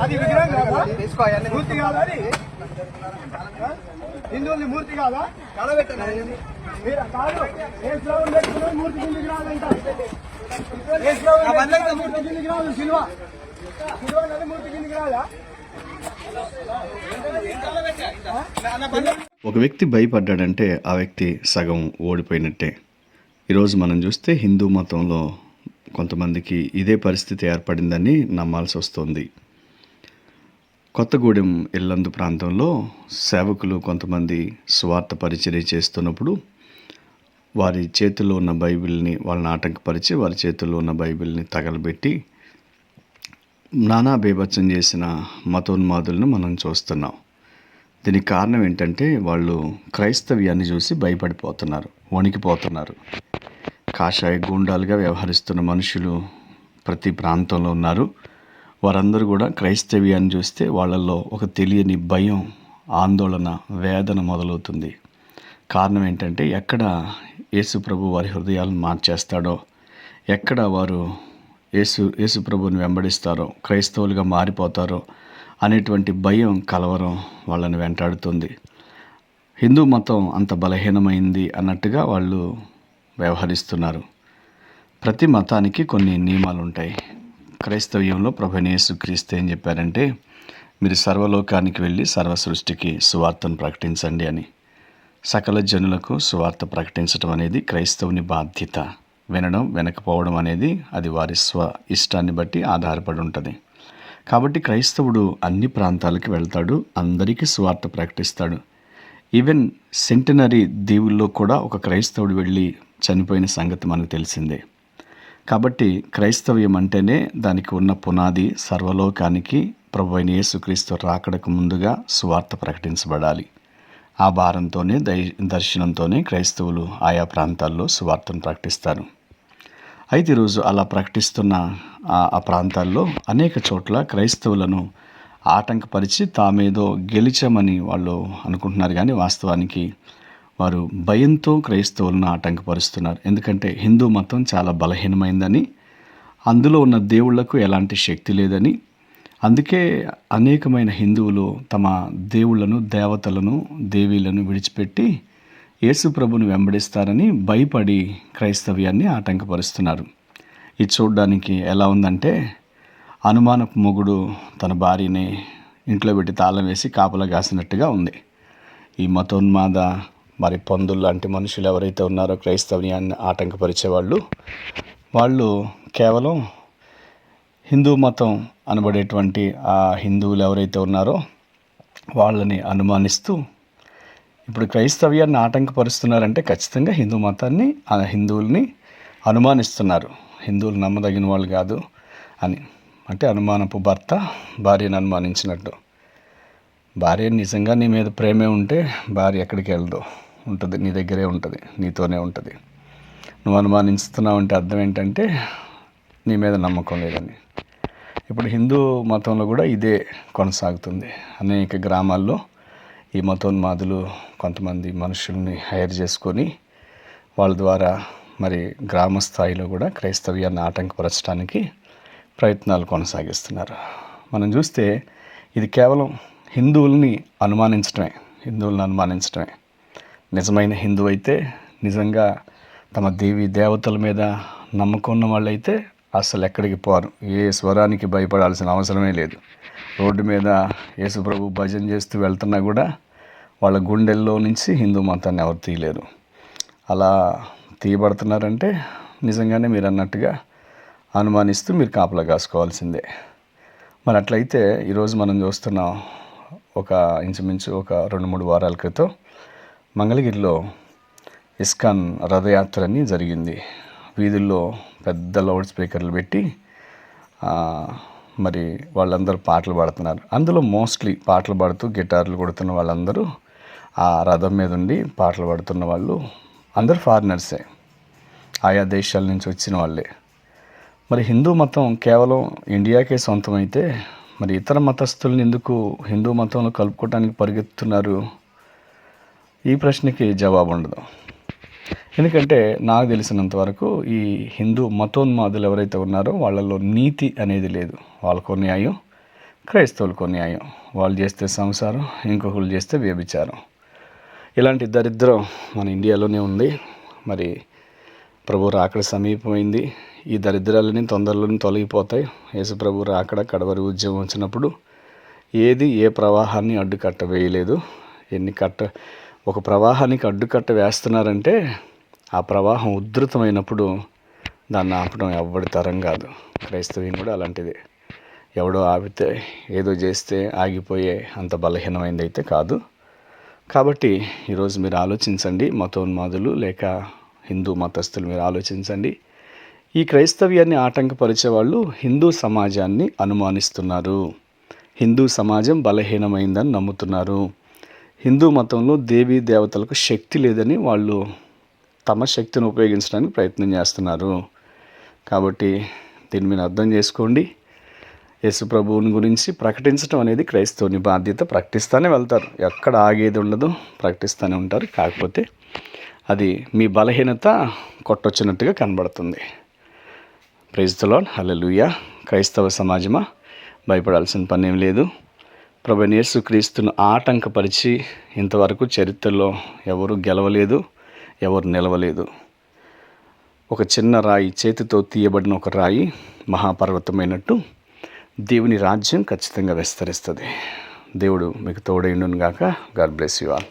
అది విగ్రహం కాదా మూర్తి కాదా? అది హిందువుల్ని మూర్తి కాదా మీరు కాదు ఏ పెట్టుకున్నారు మూర్తి కిందికి రాదంట ఏ మూర్తి కిందికి రాదు శిల్వ శిల్వ మూర్తి కిందికి రాదా ఒక వ్యక్తి భయపడ్డాడంటే ఆ వ్యక్తి సగం ఓడిపోయినట్టే. ఈరోజు మనం చూస్తే హిందూ మతంలో కొంతమందికి ఇదే పరిస్థితి ఏర్పడిందని నమ్మాల్సి వస్తుంది. కొత్తగూడెం ఇల్లందు ప్రాంతంలో సేవకులు కొంతమంది స్వార్థ పరిచర్య చేస్తున్నప్పుడు వారి చేతిలో ఉన్న బైబిల్ని వాళ్ళని ఆటంకపరిచి వారి చేతిలో ఉన్న బైబిల్ని తగలబెట్టి నానా బీభత్సం చేసిన మతోన్మాదులను మనం చూస్తున్నాం. దీనికి కారణం ఏంటంటే వాళ్ళు క్రైస్తవ్యాన్ని చూసి భయపడిపోతున్నారు వణికిపోతున్నారు. కాషాయ గూండాలుగా వ్యవహరిస్తున్న మనుషులు ప్రతి ప్రాంతంలో ఉన్నారు. వారందరూ కూడా క్రైస్తవ్యాన్ని చూస్తే వాళ్ళల్లో ఒక తెలియని భయం ఆందోళన వేదన మొదలవుతుంది. కారణం ఏంటంటే ఎక్కడ యేసు ప్రభు వారి హృదయాలను మార్చేస్తాడో ఎక్కడ వారు యేసు యేసు ప్రభుని వెంబడిస్తారో క్రైస్తవులుగా మారిపోతారో అనేటువంటి భయం కలవరం వాళ్ళని వెంటాడుతుంది. హిందూ మతం అంత బలహీనమైంది అన్నట్టుగా వాళ్ళు వ్యవహరిస్తున్నారు. ప్రతి మతానికి కొన్ని నియమాలు ఉంటాయి క్రైస్తవ్యంలో ప్రభునేసు క్రీస్తు ఏం చెప్పారంటే మీరు సర్వలోకానికి వెళ్ళి సర్వ సృష్టికి సువార్తను ప్రకటించండి అని. సకల జనులకు సువార్త ప్రకటించడం అనేది క్రైస్తవుని బాధ్యత. వినడం వినకపోవడం అనేది అది వారి స్వ ఇష్టాన్ని బట్టి ఆధారపడి ఉంటుంది కాబట్టి క్రైస్తవుడు అన్ని ప్రాంతాలకు వెళ్తాడు అందరికీ సువార్త ప్రకటిస్తాడు. ఈవెన్ సెంటనరీ దీవుల్లో కూడా ఒక క్రైస్తవుడు వెళ్ళి చనిపోయిన సంగతి మనకు తెలిసిందే. కాబట్టి క్రైస్తవ్యం అంటేనే దానికి ఉన్న పునాది సర్వలోకానికి ప్రభు అయిన యేసుక్రీస్తు రాకడకు ముందుగా సువార్త ప్రకటించబడాలి. ఆ భారంతోనే దై దర్శనంతోనే క్రైస్తవులు ఆయా ప్రాంతాల్లో సువార్తను ప్రకటిస్తారు. అయితే ఈరోజు అలా ప్రకటిస్తున్న ఆ ప్రాంతాల్లో అనేక చోట్ల క్రైస్తవులను ఆటంకపరిచి తామేదో గెలిచామని వాళ్ళు అనుకుంటున్నారు కానీ వాస్తవానికి వారు భయంతో క్రైస్తవులను ఆటంకపరుస్తున్నారు. ఎందుకంటే హిందూ మతం చాలా బలహీనమైందని అందులో ఉన్న దేవుళ్ళకు ఎలాంటి శక్తి లేదని అందుకే అనేకమైన హిందువులు తమ దేవుళ్ళను దేవతలను దేవీలను విడిచిపెట్టి యేసుప్రభుని వెంబడిస్తారని భయపడి క్రైస్తవ్యాన్ని ఆటంకపరుస్తున్నారు. ఇది చూడడానికి ఎలా ఉందంటే అనుమానపు మొగుడు తన భార్యని ఇంట్లో పెట్టి తాళం వేసి కాపలా కాసినట్టుగా ఉంది. ఈ మతోన్మాద మరి పందులు లాంటి మనుషులు ఎవరైతే ఉన్నారో క్రైస్తవ్యాన్ని ఆటంకపరిచే వాళ్ళు వాళ్ళు కేవలం హిందూ మతం అనబడేటువంటి ఆ హిందువులు ఎవరైతే ఉన్నారో వాళ్ళని అనుమానిస్తూ ఇప్పుడు క్రైస్తవ్యాన్ని ఆటంకపరుస్తున్నారంటే ఖచ్చితంగా హిందూ మతాన్ని ఆ హిందువుల్ని అనుమానిస్తున్నారు. హిందువులు నమ్మదగిన వాళ్ళు కాదు అని. అంటే అనుమానపు భర్త భార్యను అనుమానించినట్టు. భార్య నిజంగా నీ మీద ప్రేమే ఉంటే భార్య ఎక్కడికి వెళ్ళదు. ఉంటుంది నీ దగ్గరే ఉంటుంది నీతోనే ఉంటుంది. నువ్వు అనుమానిస్తున్నావు అంటే అర్థం ఏంటంటే నీ మీద నమ్మకం లేదని. ఇప్పుడు హిందూ మతంలో కూడా ఇదే కొనసాగుతుంది. అనేక గ్రామాల్లో ఈ మతోన్మాదులు కొంతమంది మనుషుల్ని హైర్ చేసుకొని వాళ్ళ ద్వారా మరి గ్రామ స్థాయిలో కూడా క్రైస్తవ్యాన్ని ఆటంకపరచడానికి ప్రయత్నాలు కొనసాగిస్తున్నారు. మనం చూస్తే ఇది కేవలం హిందువుల్ని అనుమానించడమే హిందువులను అనుమానించడమే నిజమైన హిందువు అయితే నిజంగా తమ దేవి దేవతల మీద నమ్మకం ఉన్న వాళ్ళైతే అసలు ఎక్కడికి పోరు ఏ స్వరానికి భయపడాల్సిన అవసరమే లేదు. రోడ్డు మీద యేసుప్రభు భజన చేస్తూ వెళ్తున్నా కూడా వాళ్ళ గుండెల్లో నుంచి హిందూ మతాన్ని ఎవరు తీయలేరు. అలా తీయబడుతున్నారంటే నిజంగానే మీరు అన్నట్టుగా అనుమానిస్తూ మీరు కాపలా కాసుకోవాల్సిందే. మరి అట్లయితే ఈరోజు మనం చూస్తున్నాం ఒక ఇంచుమించు ఒక రెండు మూడు వారాల క్రితం మంగళగిరిలో ఇస్కాన్ రథయాత్ర అని జరిగింది. వీధుల్లో పెద్ద లౌడ్ స్పీకర్లు పెట్టి మరి వాళ్ళందరూ పాటలు పాడుతున్నారు. అందులో మోస్ట్లీ పాటలు పాడుతూ గిటార్లు కొడుతున్న వాళ్ళందరూ ఆ రథం మీద ఉండి పాటలు పాడుతున్న వాళ్ళు అందరూ ఫారినర్సే. ఆయా దేశాల నుంచి వచ్చిన వాళ్ళే. మరి హిందూ మతం కేవలం ఇండియాకే సొంతమైతే మరి ఇతర మతస్థులను ఎందుకు హిందూ మతంలో కలుపుకోవడానికి పరిగెత్తుతున్నారు? ఈ ప్రశ్నకి జవాబు ఉండదు. ఎందుకంటే నాకు తెలిసినంత వరకు ఈ హిందూ మతోన్మాదులు ఎవరైతే ఉన్నారో వాళ్ళలో నీతి అనేది లేదు. వాళ్ళకో న్యాయం క్రైస్తవులకో న్యాయం. వాళ్ళు చేస్తే సంసారం ఇంకొకరు చేస్తే వ్యభిచారం. ఇలాంటి దరిద్రం మన ఇండియాలోనే ఉంది. మరి ప్రభు రాకడ సమీపమైంది. ఈ దరిద్రాలని తొందరలోనే తొలగిపోతాయి. యేసు ప్రభు రాకడ కడవరి ఉద్యమం వచ్చినప్పుడు ఏది ఏ ప్రవాహాన్ని అడ్డుకట్ట వేయలేదు ఎన్ని కట్ట ఒక ప్రవాహానికి అడ్డుకట్ట వేస్తున్నారంటే ఆ ప్రవాహం ఉధృతమైనప్పుడు దాన్ని ఆపడం ఎవ్వడి తరం కాదు. క్రైస్తవ్యం కూడా అలాంటిది. ఎవడో ఆపితే ఏదో చేస్తే ఆగిపోయే అంత బలహీనమైనది అయితే కాదు. కాబట్టి ఈరోజు మీరు ఆలోచించండి మతోన్మాదులు లేక హిందూ మతస్థులు మీరు ఆలోచించండి. ఈ క్రైస్తవ్యాన్ని ఆటంకపరిచే వాళ్ళు హిందూ సమాజాన్ని అనుమానిస్తున్నారు. హిందూ సమాజం బలహీనమైందని నమ్ముతున్నారు. హిందూ మతంలో దేవీ దేవతలకు శక్తి లేదని వాళ్ళు తమ శక్తిని ఉపయోగించడానికి ప్రయత్నం చేస్తున్నారు. కాబట్టి దీని మీద అర్థం చేసుకోండి. యేసు ప్రభువుని గురించి ప్రకటించడం అనేది క్రైస్తవుని బాధ్యత. ప్రకటిస్తూనే వెళ్తారు. ఎక్కడ ఆగేది ఉండదు. ప్రకటిస్తూనే ఉంటారు. కాకపోతే అది మీ బలహీనత కొట్టొచ్చినట్టుగా కనబడుతుంది. ప్రైజ్తలాన్ హలలుయ క్రైస్తవ సమాజమా? భయపడాల్సిన పని ఏం లేదు. ప్రభు యేసుక్రీస్తును ఆటంకపరిచి ఇంతవరకు చరిత్రలో ఎవరు గెలవలేదు ఎవరు నిలవలేదు. ఒక చిన్న రాయి చేతితో తీయబడిన ఒక రాయి మహాపర్వతమైనట్టు దేవుని రాజ్యం ఖచ్చితంగా విస్తరిస్తుంది. దేవుడు మీకు తోడైండును గాక గాడ్ బ్లెస్ యు ఆల్.